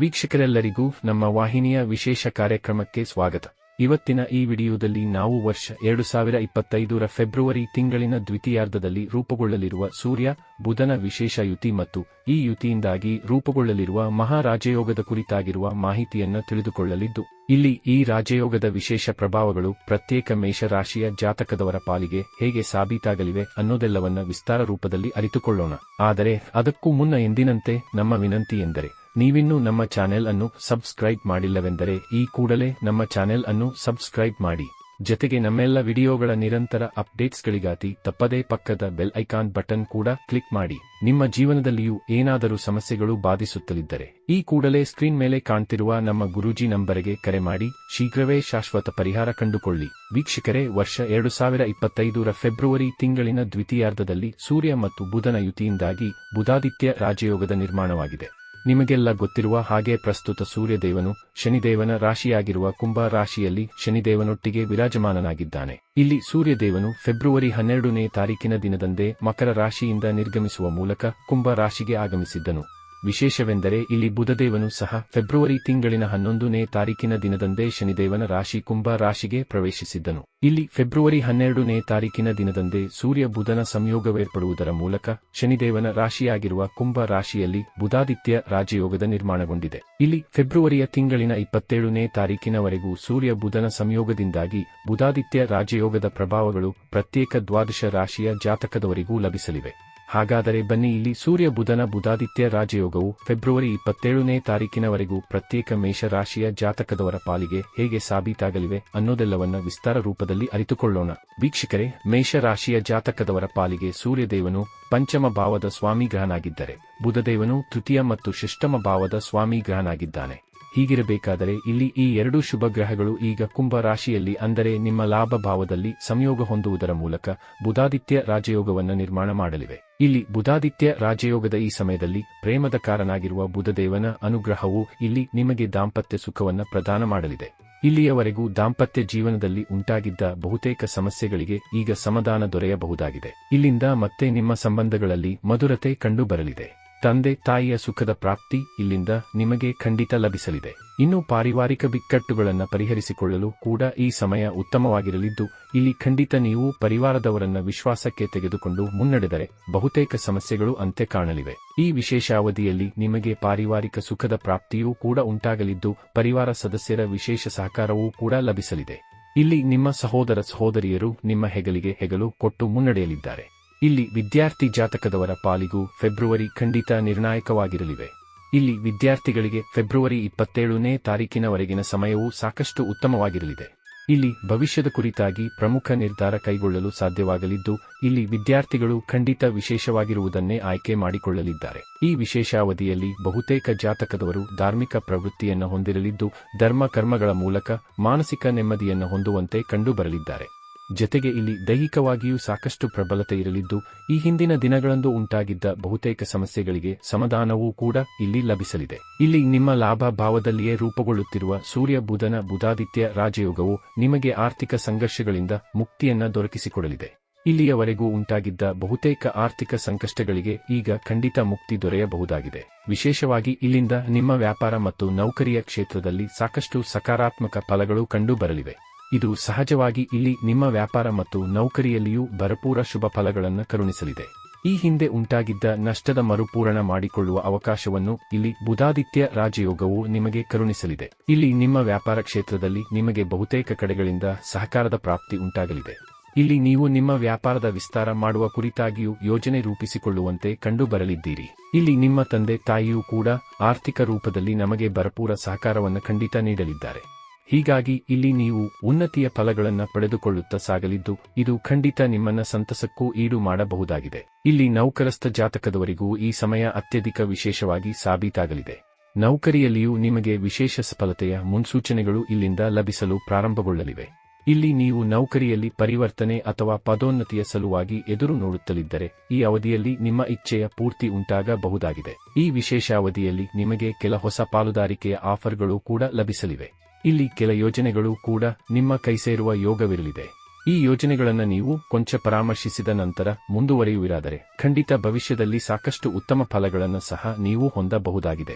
ವೀಕ್ಷಕರೆಲ್ಲರಿಗೂ ನಮ್ಮ ವಾಹಿನಿಯ ವಿಶೇಷ ಕಾರ್ಯಕ್ರಮಕ್ಕೆ ಸ್ವಾಗತ. ಇವತ್ತಿನ ಈ ವಿಡಿಯೋದಲ್ಲಿ ನಾವು ವರ್ಷ ಎರಡು ಸಾವಿರ ಇಪ್ಪತ್ತೈದರ ಫೆಬ್ರವರಿ ತಿಂಗಳಿನ ದ್ವಿತೀಯಾರ್ಧದಲ್ಲಿ ರೂಪುಗೊಳ್ಳಲಿರುವ ಸೂರ್ಯ, ಬುಧನ ವಿಶೇಷ ಯುತಿ ಮತ್ತು ಈ ಯುತಿಯಿಂದಾಗಿ ರೂಪುಗೊಳ್ಳಲಿರುವ ಮಹಾರಾಜಯೋಗದ ಕುರಿತಾಗಿರುವ ಮಾಹಿತಿಯನ್ನು ತಿಳಿದುಕೊಳ್ಳಲಿದ್ದು, ಇಲ್ಲಿ ಈ ರಾಜಯೋಗದ ವಿಶೇಷ ಪ್ರಭಾವಗಳು ಪ್ರತ್ಯೇಕ ಮೇಷರಾಶಿಯ ಜಾತಕದವರ ಪಾಲಿಗೆ ಹೇಗೆ ಸಾಬೀತಾಗಲಿವೆ ಅನ್ನೋದೆಲ್ಲವನ್ನ ವಿಸ್ತಾರ ರೂಪದಲ್ಲಿ ಅರಿತುಕೊಳ್ಳೋಣ. ಆದರೆ ಅದಕ್ಕೂ ಮುನ್ನ ಎಂದಿನಂತೆ ನಮ್ಮ ವಿನಂತಿ ಎಂದರೆ ನೀವಿನ್ನೂ ನಮ್ಮ ಚಾನೆಲ್ ಅನ್ನು ಸಬ್ಸ್ಕ್ರೈಬ್ ಮಾಡಿಲ್ಲವೆಂದರೆ ಈ ಕೂಡಲೇ ನಮ್ಮ ಚಾನೆಲ್ ಅನ್ನು ಸಬ್ಸ್ಕ್ರೈಬ್ ಮಾಡಿ. ಜೊತೆಗೆ ನಮ್ಮೆಲ್ಲ ವಿಡಿಯೋಗಳ ನಿರಂತರ ಅಪ್ಡೇಟ್ಸ್ಗಳಿಗಾಗಿ ತಪ್ಪದೇ ಪಕ್ಕದ ಬೆಲ್ ಐಕಾನ್ ಬಟನ್ ಕೂಡ ಕ್ಲಿಕ್ ಮಾಡಿ. ನಿಮ್ಮ ಜೀವನದಲ್ಲಿಯೂ ಏನಾದರೂ ಸಮಸ್ಯೆಗಳು ಬಾಧಿಸುತ್ತಲಿದ್ದರೆ ಈ ಕೂಡಲೇ ಸ್ಕ್ರೀನ್ ಮೇಲೆ ಕಾಣ್ತಿರುವ ನಮ್ಮ ಗುರೂಜಿ ನಂಬರಿಗೆ ಕರೆ ಮಾಡಿ. ಶೀಘ್ರವೇ ಶಾಶ್ವತ ಪರಿಹಾರ ಕಂಡುಕೊಳ್ಳಿ. ವೀಕ್ಷಕರೇ, ವರ್ಷ ಎರಡು ಸಾವಿರ ಇಪ್ಪತ್ತೈದರ ಫೆಬ್ರವರಿ ತಿಂಗಳಿನ ದ್ವಿತೀಯಾರ್ಧದಲ್ಲಿ ಸೂರ್ಯ ಮತ್ತು ಬುಧನ ಯುತಿಯಿಂದಾಗಿ ಬುಧಾದಿತ್ಯ ರಾಜಯೋಗದ ನಿರ್ಮಾಣವಾಗಿದೆ. ನಿಮಗೆಲ್ಲ ಗೊತ್ತಿರುವ ಹಾಗೆ ಪ್ರಸ್ತುತ ಸೂರ್ಯದೇವನು ಶನಿದೇವನ ರಾಶಿಯಾಗಿರುವ ಕುಂಭ ರಾಶಿಯಲ್ಲಿ ಶನಿದೇವನೊಟ್ಟಿಗೆ ವಿರಾಜಮಾನನಾಗಿದ್ದಾನೆ. ಇಲ್ಲಿ ಸೂರ್ಯದೇವನು ಫೆಬ್ರವರಿ ಹನ್ನೆರಡನೇ ತಾರೀಕಿನ ದಿನದಂದೇ ಮಕರ ರಾಶಿಯಿಂದ ನಿರ್ಗಮಿಸುವ ಮೂಲಕ ಕುಂಭ ರಾಶಿಗೆ ಆಗಮಿಸಿದ್ದನು. ವಿಶೇಷವೆಂದರೆ ಇಲ್ಲಿ ಬುಧದೇವನು ಸಹ ಫೆಬ್ರವರಿ ತಿಂಗಳಿನ ಹನ್ನೊಂದನೇ ತಾರೀಕಿನ ದಿನದಂದೇ ಶನಿದೇವನ ರಾಶಿ ಕುಂಭ ರಾಶಿಗೆ ಪ್ರವೇಶಿಸಿದ್ದನು. ಇಲ್ಲಿ ಫೆಬ್ರವರಿ ಹನ್ನೆರಡನೇ ತಾರೀಕಿನ ದಿನದಂದೇ ಸೂರ್ಯ ಬುಧನ ಸಂಯೋಗವೇರ್ಪಡುವುದರ ಮೂಲಕ ಶನಿದೇವನ ರಾಶಿಯಾಗಿರುವ ಕುಂಭ ರಾಶಿಯಲ್ಲಿ ಬುಧಾದಿತ್ಯ ರಾಜಯೋಗದ ನಿರ್ಮಾಣಗೊಂಡಿದೆ. ಇಲ್ಲಿ ಫೆಬ್ರವರಿಯ ತಿಂಗಳಿನ ಇಪ್ಪತ್ತೇಳನೇ ತಾರೀಕಿನವರೆಗೂ ಸೂರ್ಯ ಬುಧನ ಸಂಯೋಗದಿಂದಾಗಿ ಬುಧಾದಿತ್ಯ ರಾಜಯೋಗದ ಪ್ರಭಾವಗಳು ಪ್ರತ್ಯೇಕ ದ್ವಾದಶ ರಾಶಿಯ ಜಾತಕದವರಿಗೂ ಲಭಿಸಲಿವೆ. ಹಾಗಾದರೆ ಬನ್ನಿ ಇಲ್ಲಿ ಸೂರ್ಯ ಬುಧನ ಬುಧಾದಿತ್ಯ ರಾಜಯೋಗವು ಫೆಬ್ರವರಿ ಇಪ್ಪತ್ತೇಳನೇ ತಾರೀಕಿನವರೆಗೂ ಪ್ರತ್ಯೇಕ ಮೇಷರಾಶಿಯ ಜಾತಕದವರ ಪಾಲಿಗೆ ಹೇಗೆ ಸಾಬೀತಾಗಲಿವೆ ಅನ್ನೋದೆಲ್ಲವನ್ನ ವಿಸ್ತಾರ ರೂಪದಲ್ಲಿ ಅರಿತುಕೊಳ್ಳೋಣ. ವೀಕ್ಷಕರೇ, ಮೇಷರಾಶಿಯ ಜಾತಕದವರ ಪಾಲಿಗೆ ಸೂರ್ಯದೇವನು ಪಂಚಮ ಭಾವದ ಸ್ವಾಮಿ ಗ್ರಹನಾಗಿದ್ದರೆ ಬುಧದೇವನು ತೃತೀಯ ಮತ್ತು ಶಿಷ್ಟಮ ಭಾವದ ಸ್ವಾಮಿ ಗ್ರಹನಾಗಿದ್ದಾನೆ ಹೀಗಿರಬೇಕಾದರೆ ಇಲ್ಲಿ ಈ ಎರಡು ಶುಭ ಗ್ರಹಗಳು ಈಗ ಕುಂಭ ರಾಶಿಯಲ್ಲಿ ಅಂದರೆ ನಿಮ್ಮ ಲಾಭ ಭಾವದಲ್ಲಿ ಸಂಯೋಗ ಹೊಂದುವುದರ ಮೂಲಕ ಬುಧಾದಿತ್ಯ ರಾಜಯೋಗವನ್ನು ನಿರ್ಮಾಣ ಮಾಡಲಿವೆ. ಇಲ್ಲಿ ಬುಧಾದಿತ್ಯ ರಾಜಯೋಗದ ಈ ಸಮಯದಲ್ಲಿ ಪ್ರೇಮದ ಕಾರನಾಗಿರುವ ಬುಧದೇವನ ಅನುಗ್ರಹವು ಇಲ್ಲಿ ನಿಮಗೆ ದಾಂಪತ್ಯ ಸುಖವನ್ನು ಪ್ರದಾನ ಮಾಡಲಿದೆ. ಇಲ್ಲಿಯವರೆಗೂ ದಾಂಪತ್ಯ ಜೀವನದಲ್ಲಿ ಉಂಟಾಗಿದ್ದ ಬಹುತೇಕ ಸಮಸ್ಯೆಗಳಿಗೆ ಈಗ ಸಮಾಧಾನ ದೊರೆಯಬಹುದಾಗಿದೆ. ಇಲ್ಲಿಂದ ಮತ್ತೆ ನಿಮ್ಮ ಸಂಬಂಧಗಳಲ್ಲಿ ಮಧುರತೆ ಕಂಡುಬರಲಿದೆ. ತಂದೆ ತಾಯಿಯ ಸುಖದ ಪ್ರಾಪ್ತಿ ಇಲ್ಲಿಂದ ನಿಮಗೆ ಖಂಡಿತ ಲಭಿಸಲಿದೆ. ಇನ್ನು ಪಾರಿವಾರಿಕ ಬಿಕ್ಕಟ್ಟುಗಳನ್ನು ಪರಿಹರಿಸಿಕೊಳ್ಳಲು ಕೂಡ ಈ ಸಮಯ ಉತ್ತಮವಾಗಿರಲಿದ್ದು, ಇಲ್ಲಿ ಖಂಡಿತ ನೀವು ಪರಿವಾರದವರನ್ನ ವಿಶ್ವಾಸಕ್ಕೆ ತೆಗೆದುಕೊಂಡು ಮುನ್ನಡೆದರೆ ಬಹುತೇಕ ಸಮಸ್ಯೆಗಳು ಅಂತೆ ಕಾಣಲಿವೆ. ಈ ವಿಶೇಷ ಅವಧಿಯಲ್ಲಿ ನಿಮಗೆ ಪಾರಿವಾರಿಕ ಸುಖದ ಪ್ರಾಪ್ತಿಯೂ ಕೂಡ ಉಂಟಾಗಲಿದ್ದು, ಪರಿವಾರ ಸದಸ್ಯರ ವಿಶೇಷ ಸಹಕಾರವೂ ಕೂಡ ಲಭಿಸಲಿದೆ. ಇಲ್ಲಿ ನಿಮ್ಮ ಸಹೋದರ ಸಹೋದರಿಯರು ನಿಮ್ಮ ಹೆಗಲಿಗೆ ಹೆಗಲು ಕೊಟ್ಟು ಮುನ್ನಡೆಯಲಿದ್ದಾರೆ. ಇಲ್ಲಿ ವಿದ್ಯಾರ್ಥಿ ಜಾತಕದವರ ಪಾಲಿಗೂ ಫೆಬ್ರವರಿ ಖಂಡಿತ ನಿರ್ಣಾಯಕವಾಗಿರಲಿವೆ. ಇಲ್ಲಿ ವಿದ್ಯಾರ್ಥಿಗಳಿಗೆ ಫೆಬ್ರವರಿ ಇಪ್ಪತ್ತೇಳನೇ ತಾರೀಕಿನವರೆಗಿನ ಸಮಯವೂ ಸಾಕಷ್ಟು ಉತ್ತಮವಾಗಿರಲಿದೆ. ಇಲ್ಲಿ ಭವಿಷ್ಯದ ಕುರಿತಾಗಿ ಪ್ರಮುಖ ನಿರ್ಧಾರ ಕೈಗೊಳ್ಳಲು ಸಾಧ್ಯವಾಗಲಿದ್ದು, ಇಲ್ಲಿ ವಿದ್ಯಾರ್ಥಿಗಳು ಖಂಡಿತ ವಿಶೇಷವಾಗಿರುವುದನ್ನೇ ಆಯ್ಕೆ ಮಾಡಿಕೊಳ್ಳಲಿದ್ದಾರೆ. ಈ ವಿಶೇಷಾವಧಿಯಲ್ಲಿ ಬಹುತೇಕ ಜಾತಕದವರು ಧಾರ್ಮಿಕ ಪ್ರವೃತ್ತಿಯನ್ನು ಹೊಂದಿರಲಿದ್ದು, ಧರ್ಮ ಕರ್ಮಗಳ ಮೂಲಕ ಮಾನಸಿಕ ನೆಮ್ಮದಿಯನ್ನು ಹೊಂದುವಂತೆ ಕಂಡುಬರಲಿದ್ದಾರೆ. ಜತೆಗೆ ಇಲ್ಲಿ ದೈಹಿಕವಾಗಿಯೂ ಸಾಕಷ್ಟು ಪ್ರಬಲತೆ ಇರಲಿದ್ದು, ಈ ಹಿಂದಿನ ದಿನಗಳಂದು ಉಂಟಾಗಿದ್ದ ಬಹುತೇಕ ಸಮಸ್ಯೆಗಳಿಗೆ ಸಮಾಧಾನವೂ ಕೂಡ ಇಲ್ಲಿ ಲಭಿಸಲಿದೆ. ಇಲ್ಲಿ ನಿಮ್ಮ ಲಾಭ ಭಾವದಲ್ಲಿಯೇ ರೂಪುಗೊಳ್ಳುತ್ತಿರುವ ಸೂರ್ಯ ಬುಧನ ಬುಧಾದಿತ್ಯ ರಾಜಯೋಗವು ನಿಮಗೆ ಆರ್ಥಿಕ ಸಂಘರ್ಷಗಳಿಂದ ಮುಕ್ತಿಯನ್ನ ದೊರಕಿಸಿಕೊಡಲಿದೆ. ಇಲ್ಲಿಯವರೆಗೂ ಉಂಟಾಗಿದ್ದ ಬಹುತೇಕ ಆರ್ಥಿಕ ಸಂಕಷ್ಟಗಳಿಗೆ ಈಗ ಖಂಡಿತ ಮುಕ್ತಿ ದೊರೆಯಬಹುದಾಗಿದೆ. ವಿಶೇಷವಾಗಿ ಇಲ್ಲಿಂದ ನಿಮ್ಮ ವ್ಯಾಪಾರ ಮತ್ತು ನೌಕರಿಯ ಕ್ಷೇತ್ರದಲ್ಲಿ ಸಾಕಷ್ಟು ಸಕಾರಾತ್ಮಕ ಫಲಗಳು ಕಂಡುಬರಲಿವೆ. ಇದು ಸಹಜವಾಗಿ ಇಲ್ಲಿ ನಿಮ್ಮ ವ್ಯಾಪಾರ ಮತ್ತು ನೌಕರಿಯಲ್ಲಿಯೂ ಭರಪೂರ ಶುಭ ಫಲಗಳನ್ನು ಕರುಣಿಸಲಿದೆ. ಈ ಹಿಂದೆ ಉಂಟಾಗಿದ್ದ ನಷ್ಟದ ಮರುಪೂರಣ ಮಾಡಿಕೊಳ್ಳುವ ಅವಕಾಶವನ್ನು ಇಲ್ಲಿ ಬುಧಾದಿತ್ಯ ರಾಜಯೋಗವು ನಿಮಗೆ ಕರುಣಿಸಲಿದೆ. ಇಲ್ಲಿ ನಿಮ್ಮ ವ್ಯಾಪಾರ ಕ್ಷೇತ್ರದಲ್ಲಿ ನಿಮಗೆ ಬಹುತೇಕ ಕಡೆಗಳಿಂದ ಸಹಕಾರದ ಪ್ರಾಪ್ತಿ ಉಂಟಾಗಲಿದೆ. ಇಲ್ಲಿ ನೀವು ನಿಮ್ಮ ವ್ಯಾಪಾರದ ವಿಸ್ತಾರ ಮಾಡುವ ಕುರಿತಾಗಿಯೂ ಯೋಜನೆ ರೂಪಿಸಿಕೊಳ್ಳುವಂತೆ ಕಂಡುಬರಲಿದ್ದೀರಿ. ಇಲ್ಲಿ ನಿಮ್ಮ ತಂದೆ ತಾಯಿಯೂ ಕೂಡ ಆರ್ಥಿಕ ರೂಪದಲ್ಲಿ ನಮಗೆ ಭರಪೂರ ಸಹಕಾರವನ್ನು ಖಂಡಿತ ನೀಡಲಿದ್ದಾರೆ. ಹೀಗಾಗಿ ಇಲ್ಲಿ ನೀವು ಉನ್ನತಿಯ ಫಲಗಳನ್ನು ಪಡೆದುಕೊಳ್ಳುತ್ತಾ ಸಾಗಲಿದ್ದು, ಇದು ಖಂಡಿತ ನಿಮ್ಮನ್ನ ಸಂತಸಕ್ಕೂ ಈಡು ಮಾಡಬಹುದಾಗಿದೆ. ಇಲ್ಲಿ ನೌಕರಸ್ಥ ಜಾತಕದವರಿಗೂ ಈ ಸಮಯ ಅತ್ಯಧಿಕ ವಿಶೇಷವಾಗಿ ಸಾಬೀತಾಗಲಿದೆ. ನೌಕರಿಯಲ್ಲಿಯೂ ನಿಮಗೆ ವಿಶೇಷ ಸಫಲತೆಯ ಮುನ್ಸೂಚನೆಗಳು ಇಲ್ಲಿಂದ ಲಭಿಸಲು ಪ್ರಾರಂಭಗೊಳ್ಳಲಿವೆ. ಇಲ್ಲಿ ನೀವು ನೌಕರಿಯಲ್ಲಿ ಪರಿವರ್ತನೆ ಅಥವಾ ಪದೋನ್ನತಿಯ ಸಲುವಾಗಿ ಎದುರು ನೋಡುತ್ತಲಿದ್ದರೆ, ಈ ಅವಧಿಯಲ್ಲಿ ನಿಮ್ಮ ಇಚ್ಛೆಯ ಪೂರ್ತಿ ಉಂಟಾಗಬಹುದಾಗಿದೆ. ಈ ವಿಶೇಷ ಅವಧಿಯಲ್ಲಿ ನಿಮಗೆ ಕೆಲ ಹೊಸ ಪಾಲುದಾರಿಕೆಯ ಆಫರ್ಗಳು ಕೂಡ ಲಭಿಸಲಿವೆ. ಇಲ್ಲಿ ಕೆಲ ಯೋಜನೆಗಳು ಕೂಡ ನಿಮ್ಮ ಕೈಸೇರುವ ಯೋಗವಿರಲಿದೆ. ಈ ಯೋಜನೆಗಳನ್ನು ನೀವು ಕೊಂಚ ಪರಾಮರ್ಶಿಸಿದ ನಂತರ ಮುಂದುವರಿಯುವಿರಾದರೆ ಖಂಡಿತ ಭವಿಷ್ಯದಲ್ಲಿ ಸಾಕಷ್ಟು ಉತ್ತಮ ಫಲಗಳನ್ನು ಸಹ ನೀವು ಹೊಂದಬಹುದಾಗಿದೆ.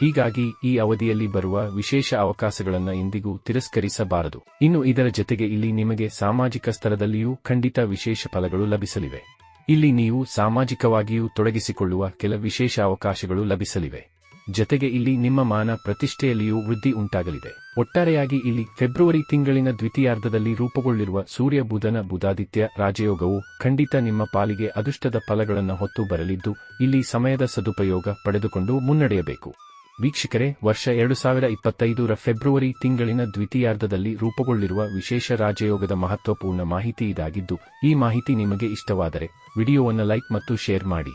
ಹೀಗಾಗಿ ಈ ಅವಧಿಯಲ್ಲಿ ಬರುವ ವಿಶೇಷ ಅವಕಾಶಗಳನ್ನು ಇಂದಿಗೂ ತಿರಸ್ಕರಿಸಬಾರದು. ಇನ್ನು ಇದರ ಜತೆಗೆ ಇಲ್ಲಿ ನಿಮಗೆ ಸಾಮಾಜಿಕ ಸ್ತರದಲ್ಲಿಯೂ ಖಂಡಿತ ವಿಶೇಷ ಫಲಗಳು ಲಭಿಸಲಿವೆ. ಇಲ್ಲಿ ನೀವು ಸಾಮಾಜಿಕವಾಗಿಯೂ ತೊಡಗಿಸಿಕೊಳ್ಳುವ ಕೆಲ ವಿಶೇಷ ಅವಕಾಶಗಳು ಲಭಿಸಲಿವೆ. ಜತೆಗೆ ಇಲ್ಲಿ ನಿಮ್ಮ ಮಾನ ಪ್ರತಿಷ್ಠೆಯಲ್ಲಿಯೂ ವೃದ್ಧಿ ಉಂಟಾಗಲಿದೆ. ಒಟ್ಟಾರೆಯಾಗಿ ಇಲ್ಲಿ ಫೆಬ್ರವರಿ ತಿಂಗಳಿನ ದ್ವಿತೀಯಾರ್ಧದಲ್ಲಿ ರೂಪುಗೊಳ್ಳಿರುವ ಸೂರ್ಯ ಬುಧನ ಬುಧಾದಿತ್ಯ ರಾಜಯೋಗವು ಖಂಡಿತ ನಿಮ್ಮ ಪಾಲಿಗೆ ಅದೃಷ್ಟದ ಫಲಗಳನ್ನು ಹೊತ್ತು ಬರಲಿದ್ದು, ಇಲ್ಲಿ ಸಮಯದ ಸದುಪಯೋಗ ಪಡೆದುಕೊಂಡು ಮುನ್ನಡೆಯಬೇಕು. ವೀಕ್ಷಕರೇ, ವರ್ಷ ಎರಡು ಸಾವಿರ ಇಪ್ಪತ್ತೈದರ ಫೆಬ್ರವರಿ ತಿಂಗಳಿನ ದ್ವಿತೀಯಾರ್ಧದಲ್ಲಿ ರೂಪುಗೊಳ್ಳಿರುವ ವಿಶೇಷ ರಾಜಯೋಗದ ಮಹತ್ವಪೂರ್ಣ ಮಾಹಿತಿ ಇದಾಗಿದ್ದು, ಈ ಮಾಹಿತಿ ನಿಮಗೆ ಇಷ್ಟವಾದರೆ ವಿಡಿಯೋವನ್ನು ಲೈಕ್ ಮತ್ತು ಶೇರ್ ಮಾಡಿ.